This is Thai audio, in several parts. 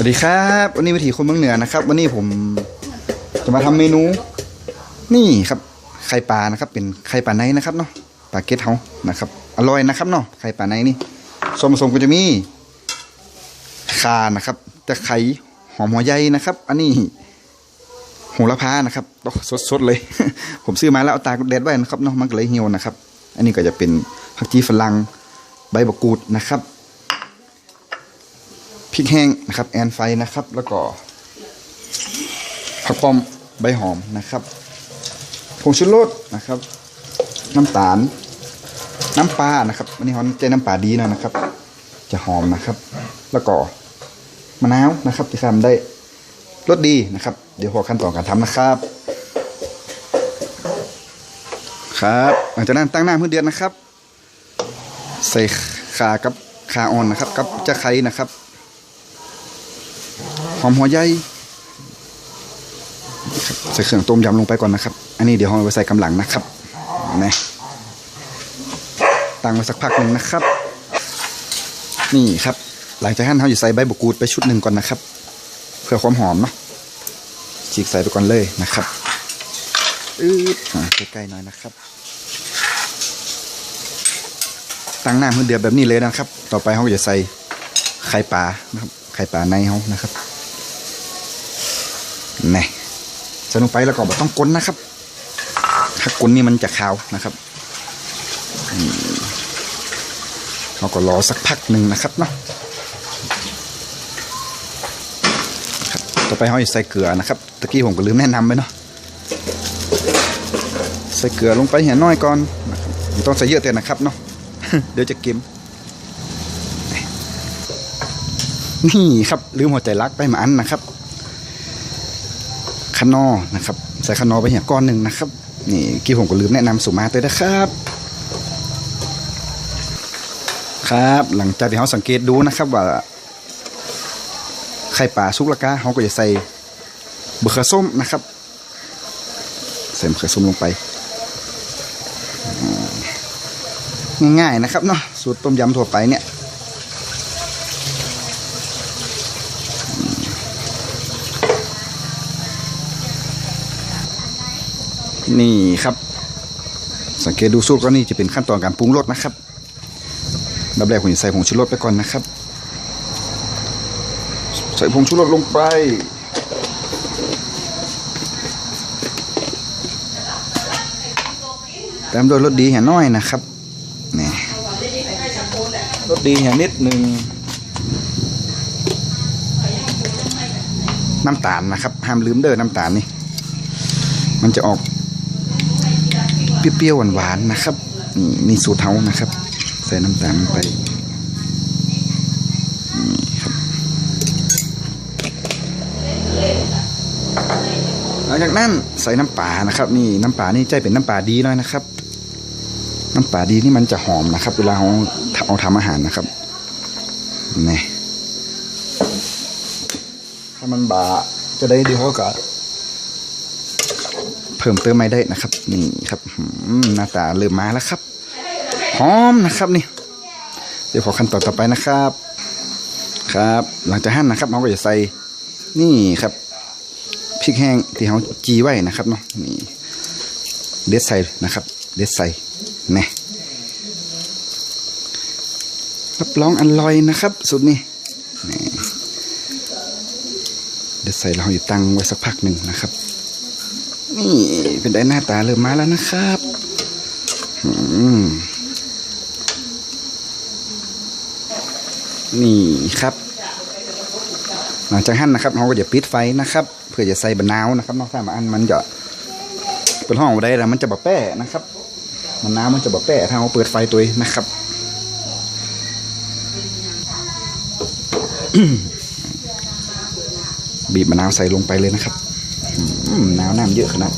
สวัสดีครับ วันนี้วิถีคนเมืองเหนือนะครับ วันนี้ผมจะมาทำเมนู นี่ครับไข่ปลานะครับ เป็นไข่ปลาในนะครับเนาะปลาเก็ตเฮานะครับ อร่อยนะครับเนาะไข่ปลาในนี่ส่วนผสมก็จะมีข่านะครับตะไคร้หอมหัวใหญ่นะครับ อันนี้โหระพานะครับสดๆเลย ผมซื้อมาแล้วเอาตากแดดไว้นะครับเนาะมันก็เลยเหี่ยวนะครับ อันนี้ก็จะเป็นผักชีฝรั่งใบมะกรูดนะครับ พริกแห้งนะครับ แอนไฟนะครับ แล้วก็ผักป้อมใบหอมนะครับผงชูรสนะครับ น้ำตาล น้ำปลานะครับวันนี้เขาใจน้ำปลาดีหนะนะครับ จะหอมนะครับ แล้วก็มะนาวนะครับที่ทำได้รสดีนะครับ เดี๋ยวพอขั้นตอนการทำนะครับ ครับหลังจากนั้นตั้งน้ำเพื่อเดือดนะครับ ใส่ขากับขาอ่อนนะครับ กับจะไข่นะครับ หอมหัวใหญ่ใส่เครื่องต้มยำลงไปก่อนนะครับ อันนี้เดี๋ยวเราเอาไปใส่กำลังนะครับนะตั้งไว้สักพักหนึ่งนะครับ นี่ครับ หลังจากนั้นเราจะใส่ใบบกูดไปชุดหนึ่งก่อนนะครับ เพื่อความหอมเนาะฉีกใส่ไปก่อนเลยนะครับอืดอ่าใกล้ๆหน่อยนะครับตั้งน้ำให้เดือดแบบนี้เลยนะครับ ต่อไปเราก็จะใส่ไข่ปลานะครับ ไข่ปลาในเขานะครับ นี่ใส่ลงไปแล้วก็บต้องก้นนะครับ ถ้าก้นนี่มันจะขาวนะครับเราก็รอสักพักหนึ่งนะครับเนาะต่อไปเราจะใส่เกลือนะครับตะกี้ผมก็ลืมแนะนำไปเนาะใส่เกลือลงไปเห็นน้อยก่อนไม่ต้องใส่เยอะแต่นะครับเนาะเดี๋ยวจะเค็มนี่ครับลืมหัวใจรักไปมาอันนะครับ ขนอนะครับใส่ขนอไปเหี่ยก้อนหนึ่งนะครับ นี่กี้ผมก็ลืมแนะนำสุมาเตยนะครับ ครับ หลังจากที่เขาสังเกตดูนะครับว่าไข่ปลาสุกและกาเขาก็จะใส่เบอร์เขือส้มนะครับ ใส่มะเขือส้มลงไป ง่ายๆนะครับเนาะสูตรต้มยำทั่วไปเนี่ย นี่ครับ สังเกตดูสูตรก็นี่จะเป็นขั้นตอนการปรุงรสนะครับแบบแรกผมจะใส่ผงชูรสไปก่อนนะครับ ใส่ผงชูรสลงไปตามด้วยรสดีเห็นน้อยนะครับนี่รสดีเห็นนิดหนึ่งน้ำตาลนะครับ ห้ามลืมเด้อน้ำตาลนี่ มันจะออก เปรี้ยวๆหวานๆนะครับนี่นี่สูตรเฮานะครับ ใส่น้ำตาลลงไปหลังจากนั้นใส่น้ำปลานะครับ นี่น้ำปลานี่ใจเป็นน้ำปลาดีหน่อยนะครับ น้ำปลาดีนี่มันจะหอมนะครับ เวลาเราเอาทำอาหารนะครับนี่ถ้ามันบาจะได้ดีเขาก็ เพิ่มเติมไม่ได้นะครับนี่ครับหน้าตาเริ่มมาแล้วครับหอมนะครับนี่ เดี๋ยวขอขั้นตอนต่อไปนะครับ ครับ หลังจากหั่นนะครับเราก็จะใส่นี่ครับพริกแห้งที่เราจีไว้นะครับเนาะนี่เด็ดใส่นะครับ เด็ดใส่แน่รับรองอร่อยนะครับสุดนี้นี่เด็ดใส่เราอยู่ตั้งไว้สักพักหนึ่งนะครับ นี่เป็นได้หน้าตาเริ่มมาแล้วนะครับนี่ครับ หลังจากหั่นนะครับเราก็จะปิดไฟนะครับ เพื่อจะใส่บะนาวนะครับนอกจากมาอันมันจะเป็นห้องบ่ได้แล้วมันจะบะแป้นะครับมะนาวมันจะบะแป้ถ้าเราเปิดไฟตัวนะครับบีบมะนาวใส่ลงไปเลยนะครับ อืมน้ำน้ำเยอะขนาด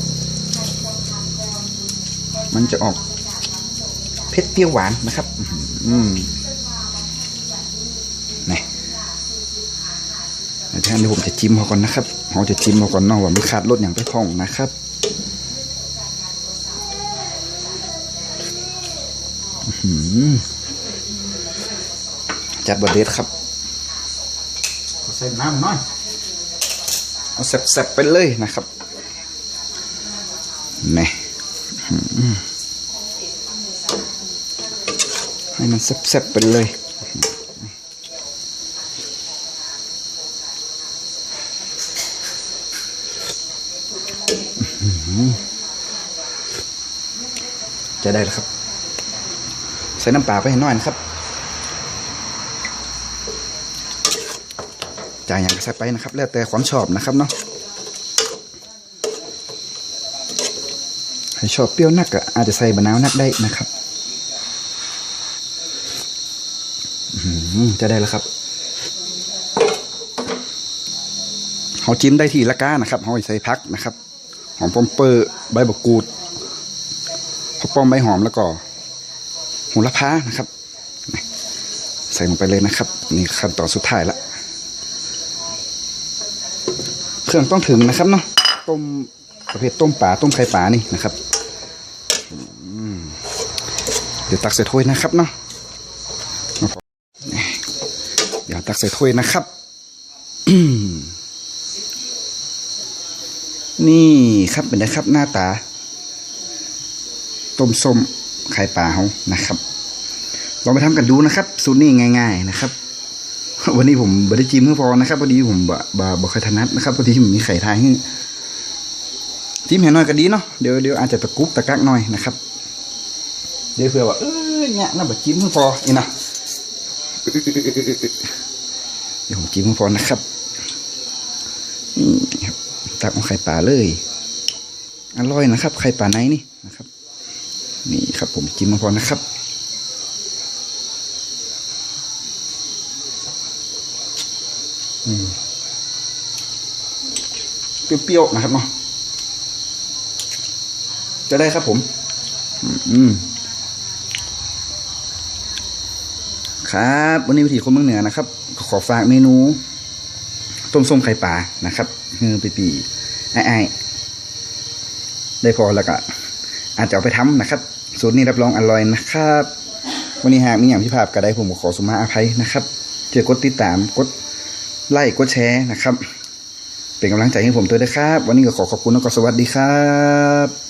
มันจะออกเผ็ดเปรี้ยวหวานนะครับ อืมนี่อาจารย์เดี๋ยวผมจะจิ้มเขาก่อนนะครับเราจะจิ้มเขาก่อนเนอกว่าไมันขาดรสอย่างไปพ่องนะครับจัดบดเด็ดครับ ใส่ส่น้ำหน่อย เอาแซ่บๆไปเลยนะครับแหม่ให้มันแซ่บๆไปเลยจะได้แล้วครับ ใส่น้ำปลาไปให้หน่อยนะครับ จ่ายอย่างก็ใส่ไปนะครับ แล้วแต่ความชอบนะครับเนาะใครชอบเปรี้ยวนักก็อาจจะใส่บะนาวนักได้นะครับจะได้แล้วครับเขาจิ้มได้ที่ละก้านะครับเขาใส่พักนะครับหอมปอมเปอร์ใบบักกูดข้าวป้อมใบหอมแล้วก็โหระพานะครับ ใส่ลงไปเลยนะครับ นี่ขั้นตอนสุดท้ายละ เครื่องต้องถึงนะครับเนาะต้มประเภทต้มป่าต้มไข่ป่านี่นะครับเดี๋ยวตักใส่ถ้วยนะครับเนาะเดี๋ยวตักใส่ถ้วยนะครับนี่ครับเป็นไงครับหน้าตา ต้มส้มไข่ปลาเขานะครับลองไปทำกันดูนะครับ สูตรนี้ง่าย ๆ นะครับ วันนี้ผมบได้จิ้มเพื่อพอนะครับพอดีผมบะบะบะเคยถนัดนะครับพอดีผมมีไข่ทายให้จิ้มเห็นหน่อยก็ดีเนาะเดี๋ยวเดี๋ยวอาจจะตะกุกตะกักหน่อยนะครับเดี๋ยวเผื่อว่าเออเนี่ยน่าบะจิ้มเพื่อพออีนะเดี๋ยวผมจิ้มเพื่อพอนะครับนี่ครับตักเอาไข่ปลาเลยอร่อยนะครับ ไข่ปลาไหนนี่นะครับ นี่ครับผมจิ้มมาพอนะครับ อืม เปรี้ยวๆนะครับเนาะจะได้ครับผม อืมครับ วันนี้วิถีคนเมืองเหนือนะครับ ขอฝากเมนู ต้มส้มไข่ปลานะครับคือปีปีไอ้ๆได้พอแล้วก็อาจจะเอาไปทำนะครับ สูตรนี้รับรองอร่อยนะครับ วันนี้หากมีอย่างที่ภาพก็ได้ผมขอสมาอภัยนะครับ เจอกดติดตามกด ไลค์กดแชร์นะครับ เป็นกำลังใจให้ผมด้วยนะครับ วันนี้ก็ขอขอบคุณแล้วก็สวัสดีครับ